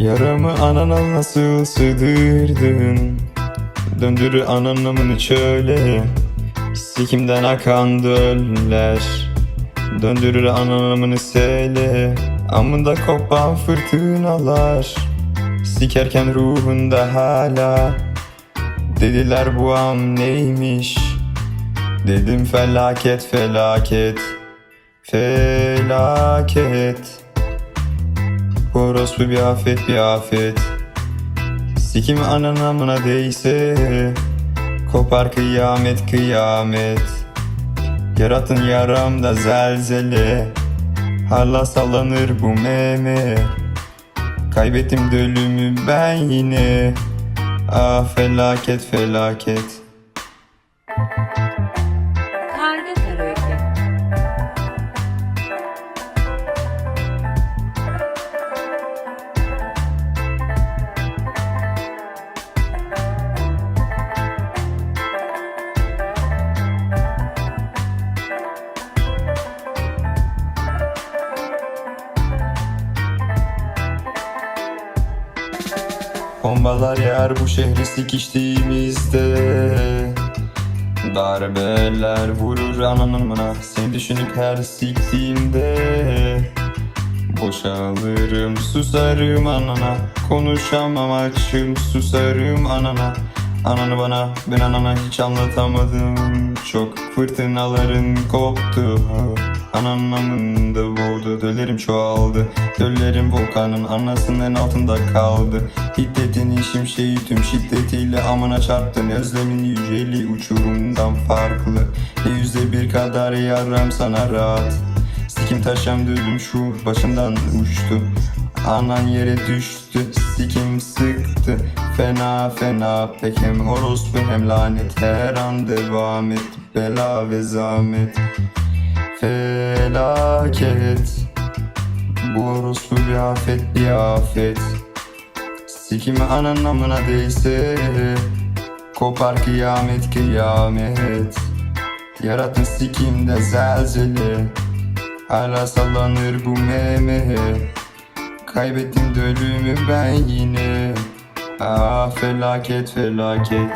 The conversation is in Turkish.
Yaramı anana nasıl sığdırdın? Döndür ananımını çöle. Sikimden akan döller. Döndürür ananımını sele. Amında kopan fırtınalar. Sikerken ruhunda hala. Dediler bu am neymiş? Dedim felaket felaket. Felaket Orospu bir afet bir afet. Sikim ananamına değse Kopar kıyamet kıyamet. Yaratın yaramda zelzele Hala sallanır bu meme. Kaybettim dölümü ben yine. Ah felaket felaket Bombalar yer bu şehri sikiştiğimizde. Darbeler vurur ananımına Seni düşünüp her siktiğimde. Boşalırım susarım anana Konuşamam açım susarım anana Ananı bana ben anana hiç anlatamadım. Çok fırtınaların koptu. Ananın amında boğdu Döllerim çoğaldı. Döllerim volkanın anasının altında kaldı. Hiddetinin şimşeği tüm şiddetiyle amına çarptın Özlemin yüceli uçurumdan farklı. Yüzde bir kadar yaram sana rahat. Sikim taşam düdüm şu başımdan uçtu Anan yere düştü sikim sıktı. Fena fena pek hem orospu hem lanet. Her an devam et bela ve zahmet. Felaket. Bu orospu bir afet bir afet. Sikimi anan amına değse Kopar kıyamet kıyamet. Yaratın sikimde zelzele. Hala sallanır bu meme Kaybettim dölümü ben yine. Ah felaket felaket